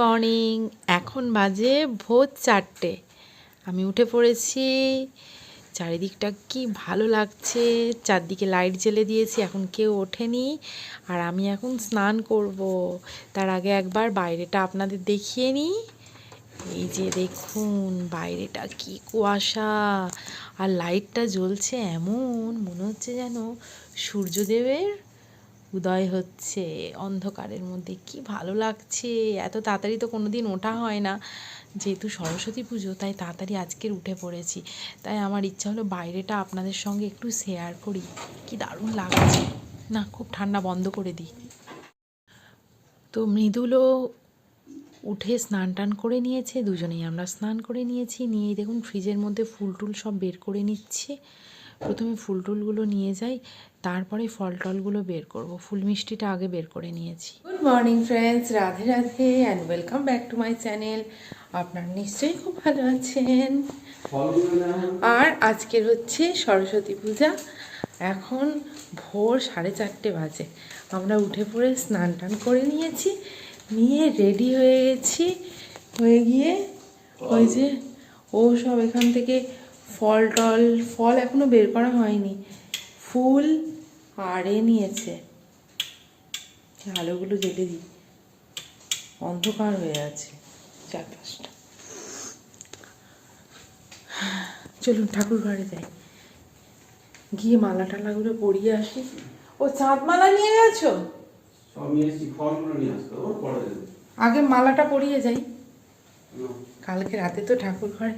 Morning এখন বাজে ভোর চারটে। আমি উঠে পড়েছি, চারিদিকটা কি ভালো লাগছে, চারদিকে লাইট জ্বেলে দিয়েছি, এখন কেউ ওঠেনি, আর আমি এখন স্নান করব। তার আগে একবার বাইরেটা আপনাদের দেখিয়ে নিই। এই যে দেখুন, বাইরেটা কি কুয়াশা, আর লাইটটা জ্বলছে এমন, মনে হচ্ছে যেন সূর্যদেবের উদয় হচ্ছে। অন্ধকারের মধ্যে কি ভালো লাগছে? এত তাড়াতাড়ি তো কোনো দিন ওঠা হয় না। যেহেতু সরস্বতী পুজো, তাই তাড়াতাড়ি আজকের উঠে পড়েছি। তাই আমার ইচ্ছা হলো বাইরেটা আপনাদের সঙ্গে একটু শেয়ার করি। কি দারুণ লাগছে। না, খুব ঠান্ডা বন্ধ করে দিই। তো মৃদুলও উঠে স্নান টান করে নিয়েছে। দুজনেই আমরা স্নান করে নিয়েছি। নিয়ে দেখুন ফ্রিজের মধ্যে ফুল টুল সব বের করে নিচ্ছে। প্রথমে ফুল টুলগুলো নিয়ে যাই, তারপরে ফল টলগুলো বের করব। ফুল মিষ্টিটা আগে বের করে নিয়েছি। Good morning friends Radhe Radhe and welcome back to my channel আপনারা নিশ্চয়ই খুব ভালো আছেন। আর আজকের হচ্ছে সরস্বতী পূজা। এখন ভোর সাড়ে চারটে বাজে। আমরা উঠে পড়ে স্নান টান করে নিয়েছি, নিয়ে রেডি হয়ে গেছি। হয়ে গিয়ে ওই যে ও সব এখান থেকে ফল টল ফল এখনও বের করা হয়নি। ফুল আর এ নিয়েছে আলোগুলো জ্বেলে দিই। অন্ধকার হয়ে আছে চারপাশটা। চলুন ঠাকুর ঘরে যাই। গিয়ে মালা টালাগুলো পরিয়ে আসি। ও চাঁদ মালা নিয়ে গেছো? আগে মালাটা পরিয়ে যাই। কালকে রাতে তো ঠাকুর ঘরে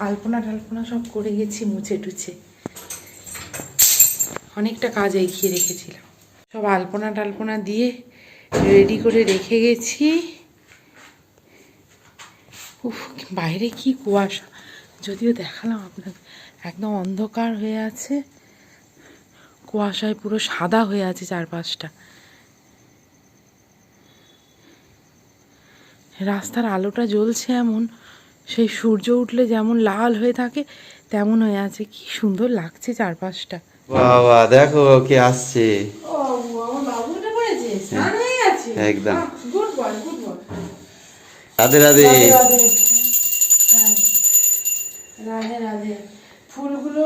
আলপনা টালপনা সব করে গেছি, মুছে টুছে। অনেকটা কাজ এগিয়ে রেখেছিলাম। সব আলপনা টালপনা দিয়ে রেডি করে রেখে গেছি। উফ, বাইরে কি কুয়াশা। যদিও দেখালাম আপনাকে একদম অন্ধকার হয়ে আছে। কুয়াশায় পুরো সাদা হয়ে আছে চারপাশটা। রাস্তার আলোটা জ্বলছে এমন। সেই সূর্য উঠলে যেমন লাল হয়ে থাকে তেমন হয়ে আছে। কি সুন্দর লাগছে চারপাশটা। বাবা দেখো কে আসছে। একদম। Good boy good Radhe Radhe. Radhe Radhe. হ্যাঁ। রাধে রাধে। ফুলগুলো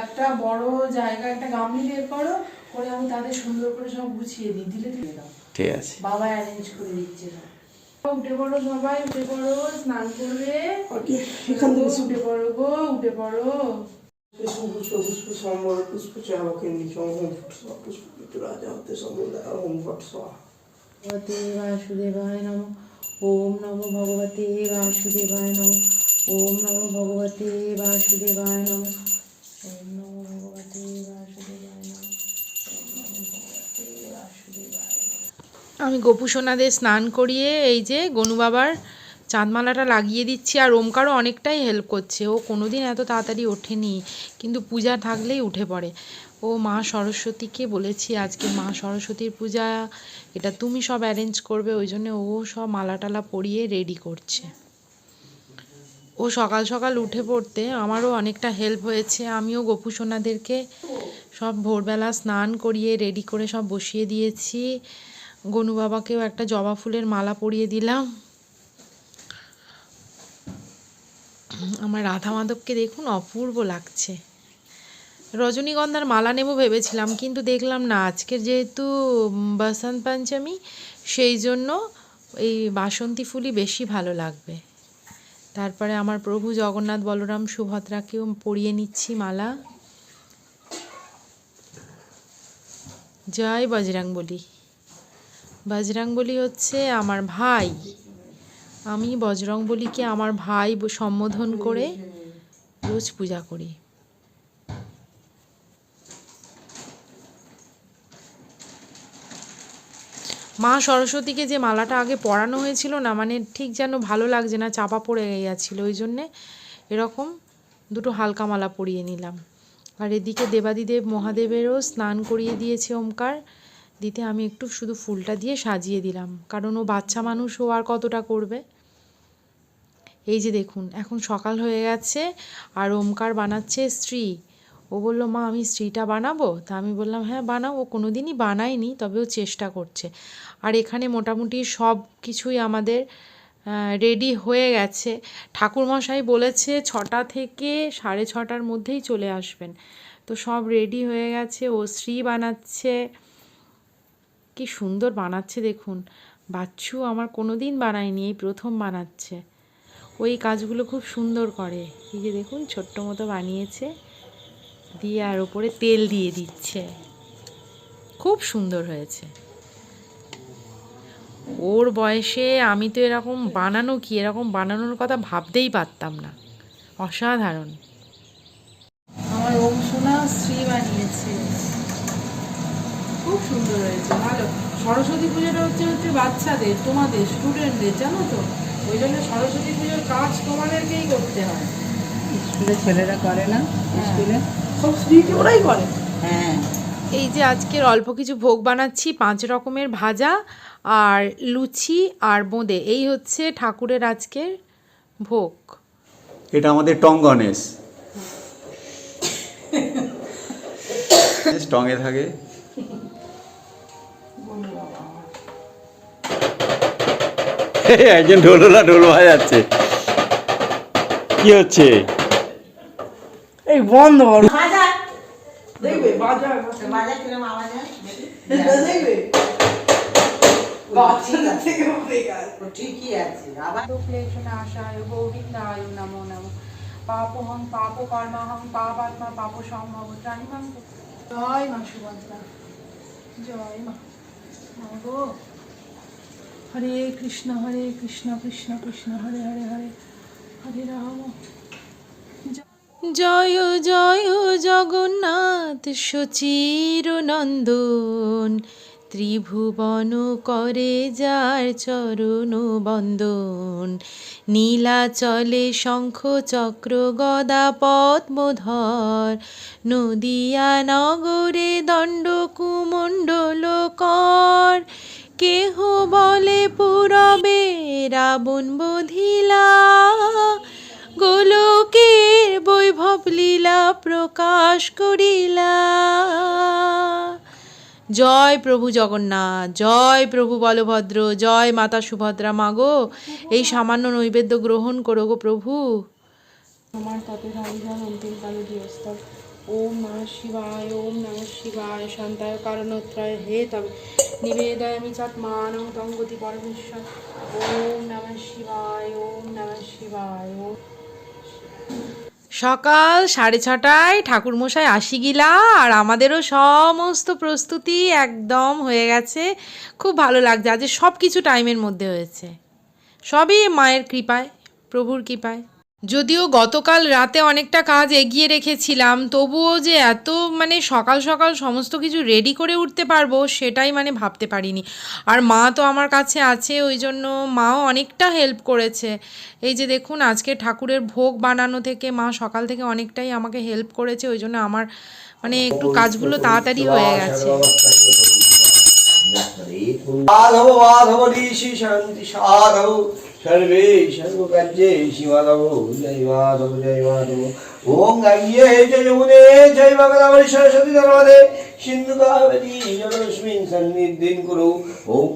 একটা বড় জায়গা একটা গামলি বের করো করে আমি তাদের সুন্দর করে সব গুছিয়ে দিই। দিলে দিয়ে দাও। ঠিক আছে। বাবা অ্যারেঞ্জ করে দিচ্ছে উঠে পড়ো সবাই উঠে পড়ো স্নান করবে এখান থেকে উঠে পড়ো গো উঠে পড়ো। ভগবতে বাসুদেবায় নম ওম নমো ভগবতে বাসুদেবায় নম ওম নমো ভগবতে বাসুদেবায় নম। আমি গোপু সোনাদের স্নান করিয়ে এই যে গনু বাবার চাঁদমালাটা লাগিয়ে দিচ্ছি আর ওমকারও অনেকটাই হেল্প করছে। ও কোনোদিন এত তাড়াতাড়ি ওঠেনি, কিন্তু পূজা থাকলেই উঠে পড়ে। ও মা সরস্বতীকে বলেছি আজকে মা সরস্বতীর পূজা, এটা তুমি সব অ্যারেঞ্জ করবে, ওই জন্য ও সব মালা টালা পরিয়ে রেডি করছে। ও সকাল সকাল উঠে পড়তে আমারও অনেকটা হেল্প হয়েছে। আমিও গোপু সোনাদেরকে সব ভোরবেলা স্নান করিয়ে রেডি করে সব বসিয়ে দিয়েছি। গনু বাবাকেও একটা জবা ফুলের মালা পরিয়ে দিলাম। আমার রাধা মাধবকে দেখুন অপূর্ব লাগছে। রজনীগন্ধার মালা নেব ভেবেছিলাম, কিন্তু দেখলাম না, আজকের যেহেতু বসন্ত পঞ্চমী, সেই জন্য এই বাসন্তী ফুলই বেশি ভালো লাগবে। তারপরে আমার প্রভু জগন্নাথ বলরাম সুভদ্রাকেও পরিয়ে নিচ্ছি মালা। জয় বজরাং বলি। বজরাং বলি হচ্ছে আমার ভাই। আমি বজরং বলিকে আমার ভাই সম্বোধন করে রোজ পূজা করি। মা সরস্বতীকে যে মালাটা আগে পরানো হয়েছিল না মানে ঠিক যেন ভালো লাগছে না, চাপা পড়ে গেছিল ওই জন্যে এরকম দুটো হালকা মালা পরিয়ে নিলাম। আর এদিকে দেবাদিদেব মহাদেবেরও স্নান করিয়ে দিয়েছে ওমকার। দিতে আমি একটু শুধু ফুলটা দিয়ে সাজিয়ে দিলাম। কারণ ও বাচ্চা মানুষ, ও আর কতটা করবে? এই যে দেখুন, এখন সকাল হয়ে গেছে আর ওমকার বানাচ্ছে স্ত্রী। ও বলল, মা, আমি স্ত্রীটা বানাবো? তা আমি বললাম হ্যাঁ বানাও। ও কোনো দিনই বানায়নি, তবে ও চেষ্টা করছে। আর এখানে মোটামুটি সব কিছুই আমাদের রেডি হয়ে গেছে। ঠাকুরমশাই বলেছে ছটা থেকে সাড়ে ছটার মধ্যেই চলে আসবেন। তো সব রেডি হয়ে গেছে, ও শ্রী বানাচ্ছে। কি সুন্দর বানাচ্ছে দেখুন। বাচ্চু আমার কোনো দিন বানায়নি, এই প্রথম বানাচ্ছে। ওই কাজগুলো খুব সুন্দর করে। এই যে দেখুন, ছোট্ট মতো বানিয়েছে। দিয়ে আর ওপরে তেল দিয়ে দিচ্ছে। খুব সুন্দর হয়েছে। ওর বয়সে আমি তো এরকম বানানো কি, এরকম বানানোর কথা ভাবতেই পারতাম না। অসাধারণ। আমার ওম সোনা শ্রী বানিয়েছে। খুব সুন্দর হয়েছে। ভালো। সরস্বতী পুজোটা হচ্ছে হচ্ছে বাচ্চাদের তোমাদের স্টুডেন্টদের জানো তো? ওই জন্য সরস্বতী পুজোর কাজ তোমাদেরকেই করতে হয়। স্কুলে ছেলেরা করে না স্কুলে? সব স্ত্রীকে ওরাই করে। হ্যাঁ। এই যে আজকের অল্প কিছু ভোগ বানাচ্ছি পাঁচ রকমের ভাজা আর লুচি আর বোঁদে। এই হচ্ছে ঠাকুরের আজকের ভোগ। এটা আমাদের টং গণেশ। টঙে থাকে। একজন ঢোলরা ঢোল বাজাচ্ছে। কি হচ্ছে? এই বন্ধ করো। ঠিকই আছে আবার ক্লেশনাশায় গোবিন্দায় নমো নমো। পাপহং পাপ কর্মহং পাপাত্মা পাপ সম্ভব ত্রাণিমাং জয় মা সুভদ্রা। জয় মা। মা গো। হরে কৃষ্ণ হরে কৃষ্ণ কৃষ্ণ কৃষ্ণ, হরে হরে হরে হরে রাম। জয় জয়, জগন্নাথ সচির নন্দন, ত্রিভুবন করে যার চরণ বন্দন, নীলাচলে শঙ্খ চক্র গদা পদ্মধর, নদিয়া নগরে দণ্ড কুমণ্ডল কর কেহ বলে পুরবে রাবণ বধিলা। গোলকের বৈভব লীলা প্রকাশ করিলা। জয় প্রভু জগন্নাথ, জয় প্রভু বলভদ্র, জয় মাতা সুভদ্রা মাগো। এই সামান্য নৈবেদ্য গ্রহণ করো গো প্রভু। আমার অন্তিম কালে গৃহস্থল ওম নমঃ শিবায়, ওম নমঃ শিবায়, শান্তায় কারণত্রয় হে তবে নিবেদয়ামি চাত্মানং তঙ্গতি পরমেশ্বর। ওম নমঃ শিবায়, ওম নমঃ শিবায়, ওম সকাল সাড়ে ছটায় ঠাকুরমশাই আসি গিলা আর আমাদেরও সমস্ত প্রস্তুতি একদম হয়ে গেছে। খুব ভালো লাগছে। আজ সব কিছু টাইমের মধ্যে হয়েছে। সবই মায়ের কৃপায়, প্রভুর কৃপায়। যদিও গতকাল রাতে অনেকটা কাজ এগিয়ে রেখেছিলাম, তবুও যে এত মানে সকাল সকাল সমস্ত কিছু রেডি করে উঠতে পারব সেটাই মানে ভাবতে পারিনি। আর মা তো আমার কাছে আছে, ওই জন্য মাও অনেকটা হেল্প করেছে। এই যে দেখুন, আজকে ঠাকুরের ভোগ বানানো থেকে মা সকাল থেকে অনেকটাই আমাকে হেল্প করেছে, ওই জন্য আমার মানে একটু কাজগুলো তাড়াতাড়ি হয়ে গেছে। সর্বে সর্বকার্যে শিমাধব জয় মাধব জয় মাধব ওম গঙ্গে জয় যমুনে জয় ভগদাবরী সরস্বতী নর্মদে সিন্ধু কাবেরী জলস্মিন সন্নিধিন কুরু ওম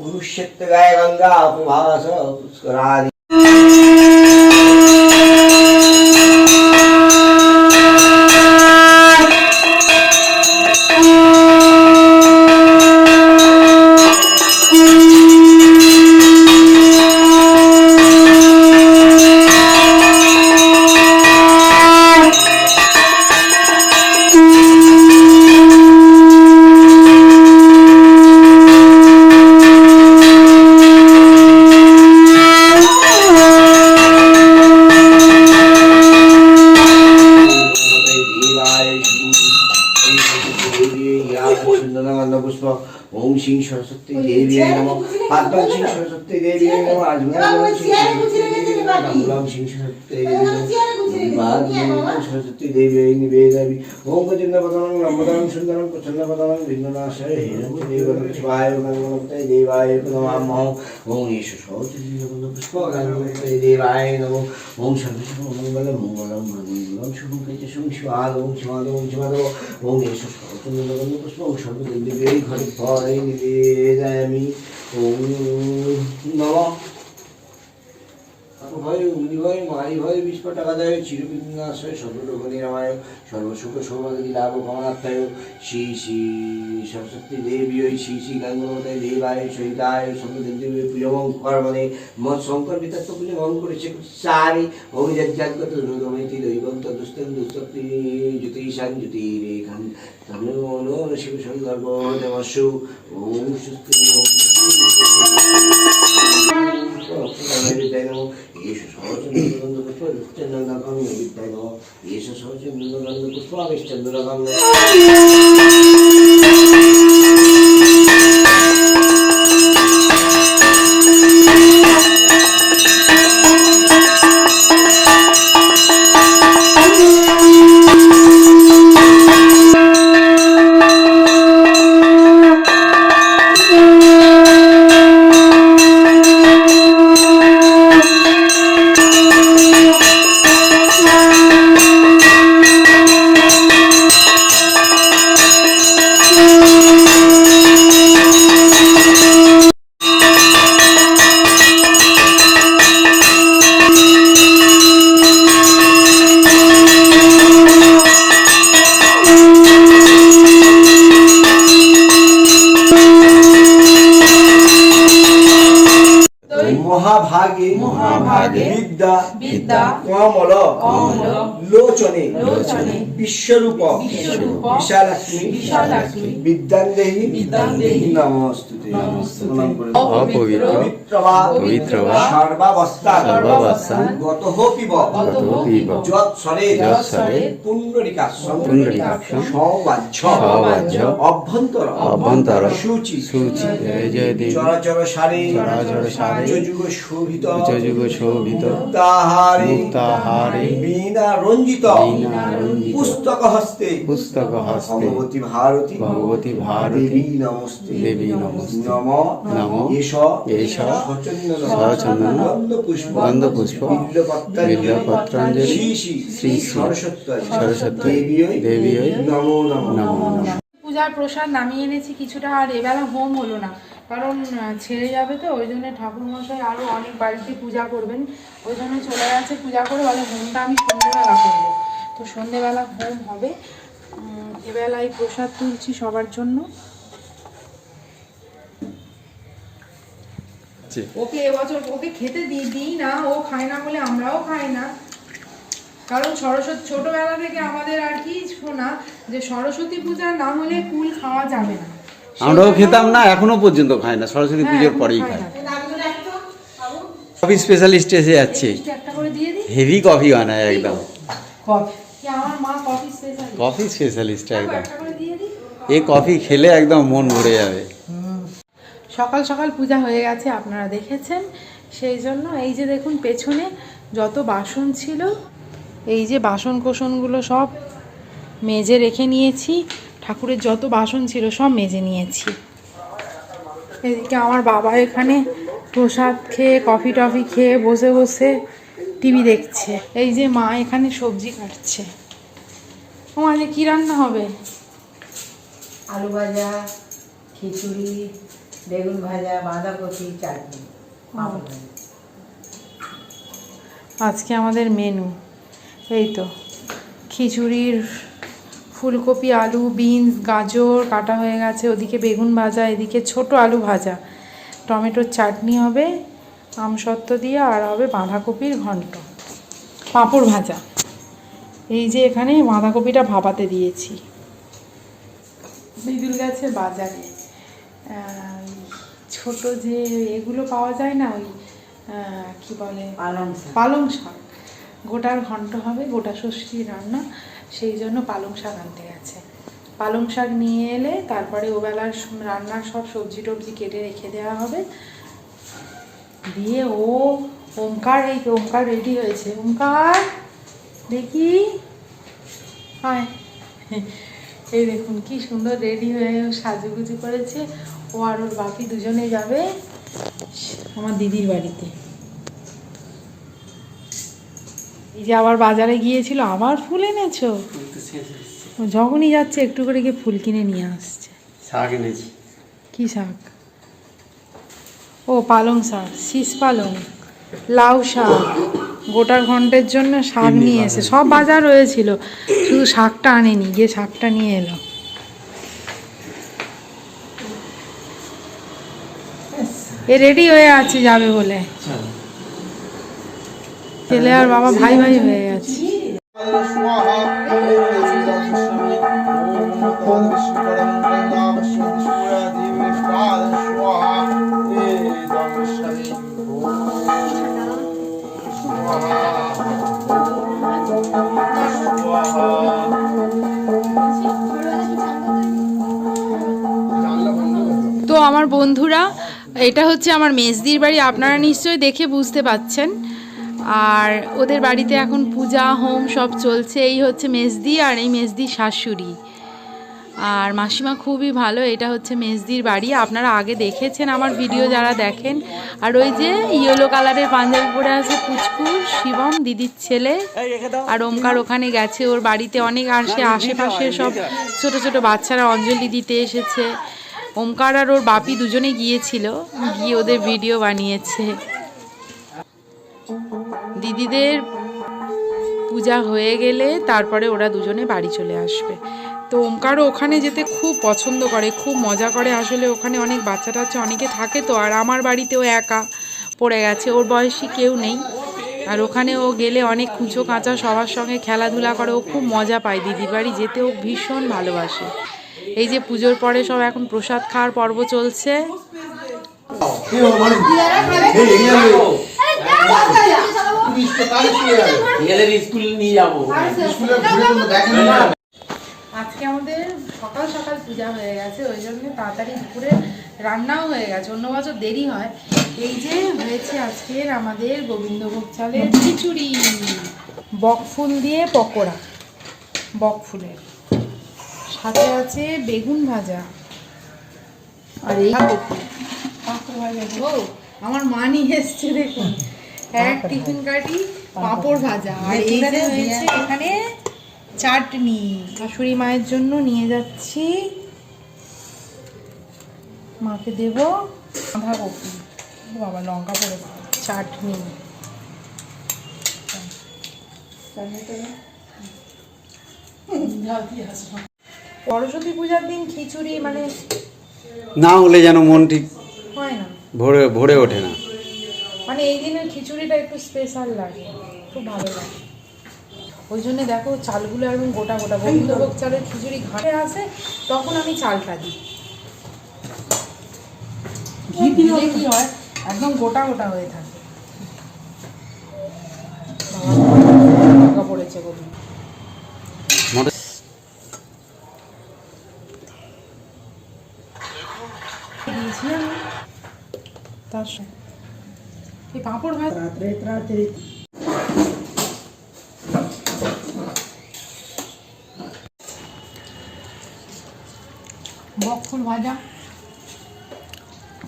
সুন্দরম প্রচণ্ড পদম বিঘ্ননাশয় হিরণ্য দেবায় গঙ্গনপতে দেবায় নমঃ ওম ঈশ সরস্বতী পুষ্প গঙ্গনপতে দেবায় নম ওম সর্বশুভ মঙ্গলম মঙ্গলম মঙ্গলম শুভম কেচ শুভ শিবাদ ওম শিবাদ ওম শিবাদ ওম ঈশ সরস্বতী পুষ্প ওম সর্বদেবী ঘরে ফলে নিবেদয়ামি ওম নমঃ ভয় অগ্নিভয় বিস্ফোটকাদায় চিরবিন্যাসয় সর্বরোগ নিরাময় সর্বসুখ সৌভাগ্য লাভ কামনার্থায় শ্রী শ্রী সরস্বতী দেবী শ্রী শ্রী গঙ্গমতায় দেবায় সহিতায় সন্ধ্যদেবী প্রিয়মং কর্মণে মৎ শঙ্কর বিতত্ব পুজো মন করেছে সারি অভিজাজ্ঞাগত রুদমৈতি দৈবন্ত দুস্তন দুস্তপ্তি জ্যোতিষান জ্যোতিরেখান শিব সঙ্গর্ভ দেবস্যু ওম সুস্থি। येषु యేసు సోచి మృగంధ పుష్పావిష్ట మృగంధ 光毛了。লোচনে বিশ্বরূপ বিশালাক্ষ্মী। বিশালাক্ষ্মী। বিদ্যান্দেহী। বিদ্যান্দেহী। নমস্তুতে। যৎসরে। পুণ্ডরিকাক্ষম পুণ্ডরিকাক্ষম সবাহ্য সবাহ্য অভ্যন্তর। অভ্যন্তর। সূচি। সূচি। জয় জয় দেবী। চরাচর সারে চরাচর সারে যুগ শোভিত উচ্চযুগ শোভিত মুক্তাহারে। মুক্তাহারে। বীণা বীণা রঞ্জিত পুস্তক। হস্তে পুস্তক হস্তে ভগবতী ভারতী। ভগবতী ভারতী। দেবী নমস্তে। দেবী নমস্তে। নম। নম। এষ। এষ। সচন্দন। বিল্লপত্রাঞ্জলি বিল্লপত্রাঞ্জলি শ্রী শ্রী শ্রী শ্রী সরস্বতী। সরস্বতী। দেবীয়। দেবীয়। নমো। নমো নমো। পূজার প্রসাদ নামিয়ে এনেছি কিছুটা আর এবেলা হোম হলো না। কারণ ছেড়ে যাবে তো ওই জন্য ঠাকুরমশাই আরও অনেক বাড়িতে পূজা করবেন। ওই জন্য চলে গেছে পূজা করে বলে হোমটা আমি সন্ধেবেলা করব। তো সন্ধেবেলা হোম হবে। এবেলায় প্রসাদ তুলছি সবার জন্য। ওকে এবছর ওকে খেতে দিই দিই না ও খায় না বলে আমরাও খাই না। কারণ সরস্বতী ছোটবেলা থেকে আমাদের আর কি শোনা যে সরস্বতী পূজা না হলে কুল খাওয়া যাবে না। আমরাও খেতাম না এখনও পর্যন্ত খাই না সরস্বতী হ্যাঁ, পুজোর পরেই খাই কফি স্পেশালিস্ট এসে যাচ্ছে। হেভি কফি বানায় একদম। কফি স্পেশালিস্ট একদম। এই কফি খেলে একদম মন ভরে যাবে। সকাল সকাল পূজা হয়ে গেছে আপনারা দেখেছেন। সেই জন্য এই যে দেখুন পেছনে যত বাসন ছিল এই যে বাসন কোসনগুলো সব মেজে রেখে নিয়েছি। ঠাকুরের যত বাসন ছিল সব মেজে নিয়েছি। এদিকে আমার বাবা এখানে প্রসাদ খেয়ে কফি টফি খেয়ে বসে বসে টিভি দেখছে। এই যে মা এখানে সবজি কাটছে। ও আজকে কী রান্না হবে? আলু ভাজা খিচুড়ি বেগুন ভাজা বাঁধাকপি চাটনি। আজকে আমাদের মেনু এই তো খিচুড়ির ফুলকপি আলু বিনস গাজর কাটা হয়ে গেছে। ওদিকে বেগুন ভাজা এদিকে ছোট আলু ভাজা। টমেটোর চাটনি হবে আমসত্ত্ব দিয়ে আর হবে বাঁধাকপির ঘন্ট। পাঁপড় ভাজা। এই যে এখানে বাঁধাকপিটা ভাপাতে দিয়েছি। বিদুল গেছে বাজারে। ছোট যে এগুলো পাওয়া যায় না ওই কি বলে? পালং শাক। পালং শাক। গোটার ঘন্ট হবে গোটা ষষ্ঠী রান্না। সেই জন্য পালং শাক আনতে গেছে। পালং শাক নিয়ে এলে তারপরে ওবেলার রান্নার সব সবজি টবজি কেটে রেখে দেওয়া হবে। দিয়ে ও ওমকার এই ওমকার রেডি হয়েছে। ওমকার, দেখি। হায়, এই দেখুন কি সুন্দর রেডি হয়ে সাজুগুজু করেছে। ও আর ওর বাকি দুজনে যাবে আমার দিদির বাড়িতে। এই যে আবার বাজারে গিয়েছিল আবার ফুল এনেছো? যখনই যাচ্ছে একটু করে গিয়ে ফুল কিনে নিয়ে আসছে। শাক এনেছি। কি শাক? ও পালং শাক শীষ পালং লাউ শাক। গোটার ঘন্টের জন্য শাক নিয়ে এসে সব বাজার রয়েছিল শুধু শাকটা আনেনি গিয়ে শাকটা নিয়ে এলো। এ রেডি হয়ে আছে যাবে বলে। ছেলে আর বাবা ভাই ভাই হয়ে গেছে। তো আমার বন্ধুরা, এটা হচ্ছে আমার মেজদির বাড়ি। আপনারা নিশ্চয়ই দেখে বুঝতে পাচ্ছেন। আর ওদের বাড়িতে এখন পূজা, হোম সব চলছে। এই হচ্ছে মেজদি আর এই মেজদির শাশুড়ি। আর মাসিমা খুবই ভালো, এটা হচ্ছে মেজদির বাড়ি। আপনারা আগে দেখেছেন আমার ভিডিও যারা দেখেন। আর ওই যে ইয়েলো কালারের পাঞ্জাবি পরে আছে পুচকু, শিবম, দিদির ছেলে। আর ওমকার ওখানে গেছে, ওর বাড়িতে অনেক আসে আশেপাশে সব ছোট ছোট বাচ্চারা অঞ্জলি দিতে এসেছে। ওমকার আর ওর বাপি দুজনে গিয়েছিল, গিয়ে ওদের ভিডিও বানিয়েছে। দিদিদের পূজা হয়ে গেলে তারপরে ওরা দুজনে বাড়ি চলে আসবে তো ওমকারও ওখানে যেতে খুব পছন্দ করে খুব মজা করে আসলে ওখানে অনেক বাচ্চা টাচ্চা অনেকে থাকে তো আর আমার বাড়িতেও একা পড়ে গেছে ওর বয়সী কেউ নেই আর ওখানে ও গেলে অনেক কুঁচো কাঁচা সবার সঙ্গে খেলাধুলা করে ও খুব মজা পায় দিদির বাড়ি যেতে ও ভীষণ ভালোবাসে এই যে পুজোর পরে সব এখন প্রসাদ খাওয়ার পর্ব চলছে স্কুল নিয়ে যাব। আজকে আমাদের সকাল সকাল পূজা হয়ে গেছে ওই জন্য তাড়াতাড়ি দুপুরে রান্নাও হয়ে গেছে অন্য বছর দেরি হয়। এই যে হয়েছে আজকের আমাদের গোবিন্দভোগ চালের খিচুড়ি। বকফুল দিয়ে পকোড়া। বকফুলের সাথে আছে বেগুন ভাজা। আর এই ভাজা। আমার মা নিয়ে এসছে দেখুন। এক টিফিন কাটি পাঁপড় ভাজা। আর এই যে হয়েছে এখানে চাটনি। শাশুড়ি মায়ের জন্য নিয়ে যাচ্ছি। মাকে দেব বাঁধাকপি বাবা লঙ্কা পড়ে চাটনি। সরস্বতী পূজার দিন খিচুড়ি মানে না হলে যেন মন ঠিক হয় না। ভরে ভরে ওঠে না। মানে এই দিনের খিচুড়িটা একটু স্পেশাল লাগে খুব ভালো লাগে। ওই জন্য দেখো চালগুলো একদম গোটা গোটা গোবিন্দভোগ চালের খিচুড়ি ঘাটে আসে তখন আমি চালটা দিই। ঘি দিলে কি হয় একদম গোটা গোটা হয়ে থাকে। পড়েছে দিয়েছি আমি তার সঙ্গে এই পাঁপড় ভাজা রাত্রে রাত্রে বকফুল ভাজা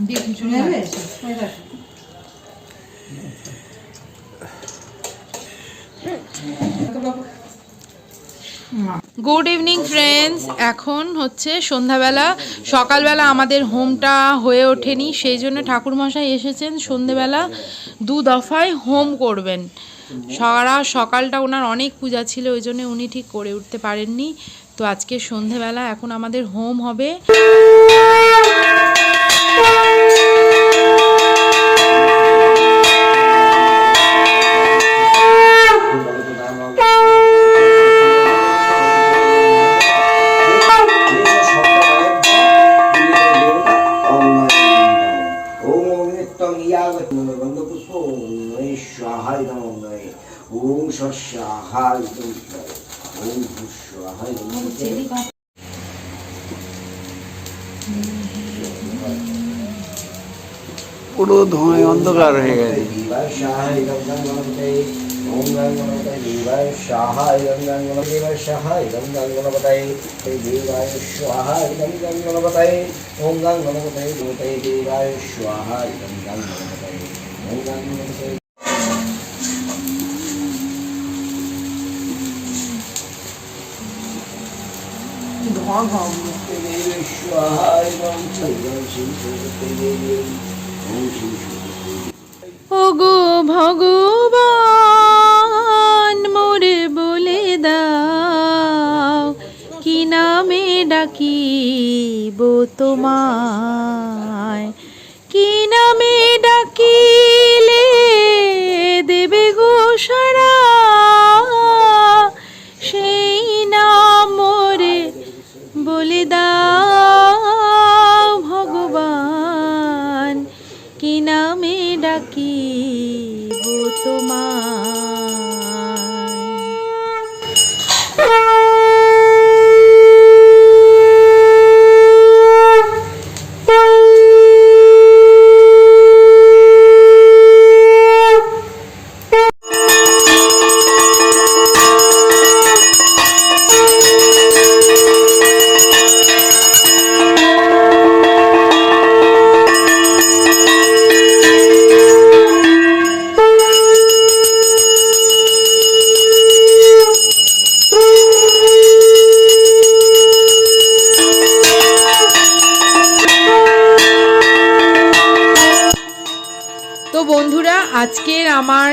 দিয়ে খিচুড়ি গুড ইভিনিং ফ্রেন্ডস এখন হচ্ছে সন্ধ্যাবেলা। সকালবেলা আমাদের হোমটা হয়ে ওঠেনি, সেই জন্য ঠাকুরমশাই এসেছেন সন্ধ্যেবেলা দু দফায় হোম করবেন। সারা সকালটা ওনার অনেক পূজা ছিল, ওই জন্য উনি ঠিক করে উঠতে পারেননি। তো আজকে সন্ধেবেলা এখন আমাদের হোম হবে। স্বাহায় পুরো ধোঁয়ায় অন্ধকার হয়ে গেছে ওম গঙ্গা দেবায় সাহায় গঙ্গা গণ দেবায় সাহায় গঙ্গা গণপতে দেবায় সাহায় গঙ্গা গণপতে ওম গঙ্গা গণপতে গণপতে দেবায় সাহায় গঙ্গা গণপতে ওম গঙ্গা গণপতে ধোঁয়া ধোঁয়া দেবায় সাহায় গঙ্গা শিব সরস্বতী দেবী ওম শিব ওগো ভগবান মোরে বলে দাও কি নামে ডাকিব তোমায়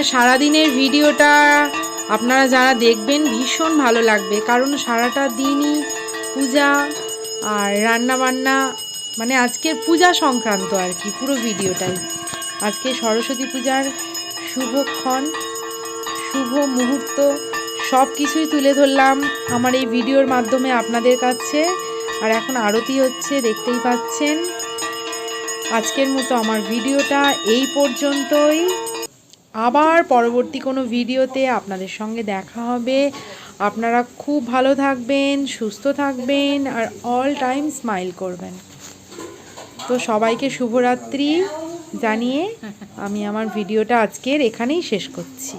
সারাদিনের ভিডিওটা আপনারা যারা দেখবেন ভীষণ ভালো লাগবে। কারণ সারাটা দিনই পূজা আর রান্না বান্না মানে আজকের পূজা সংক্রান্ত আর কি, পুরো ভিডিওটাই। আজকে সরস্বতী পূজার শুভক্ষণ, শুভ মুহূর্ত সব কিছুই তুলে ধরলাম আমার এই ভিডিওর মাধ্যমে আপনাদের কাছে। আর এখন আরতি হচ্ছে, দেখতেই পাচ্ছেন। আজকের মতো আমার ভিডিওটা এই পর্যন্তই। আবার পরবর্তী কোনো ভিডিওতে আপনাদের সঙ্গে দেখা হবে। আপনারা খুব ভালো থাকবেন, সুস্থ থাকবেন, আর অল টাইম স্মাইল করবেন। তো সবাইকে শুভরাত্রি জানিয়ে আমি আমার ভিডিওটা আজকের এখানেই শেষ করছি।